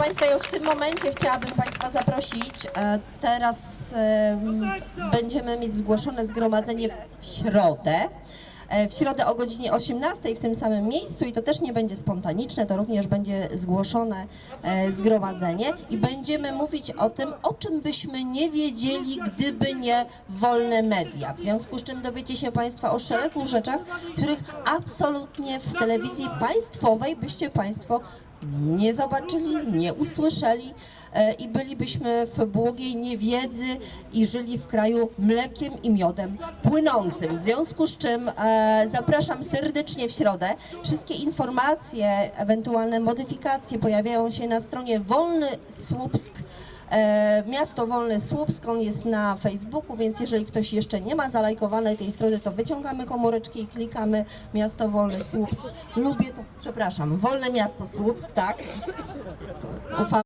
Państwa, już w tym momencie chciałabym Państwa zaprosić. E, Teraz em, będziemy mieć zgłoszone zgromadzenie w środę. E, W środę o godzinie 18 w tym samym miejscu i to też nie będzie spontaniczne, to również będzie zgłoszone e, zgromadzenie i będziemy mówić o tym, o czym byśmy nie wiedzieli, gdyby nie wolne media. W związku z czym dowiecie się Państwa o szeregu rzeczach, których absolutnie w telewizji państwowej byście Państwo nie zobaczyli, nie usłyszeli i bylibyśmy w błogiej niewiedzy i żyli w kraju mlekiem i miodem płynącym. W związku z czym e, zapraszam serdecznie w środę. Wszystkie informacje, ewentualne modyfikacje pojawiają się na stronie Wolny Słupsk. E, Miasto Wolne Słupsk, on jest na Facebooku, więc jeżeli ktoś jeszcze nie ma zalajkowanej tej strony, to wyciągamy komóreczki i klikamy Miasto Wolne Słupsk. Lubię to, przepraszam, Wolne Miasto Słupsk, tak? Ufam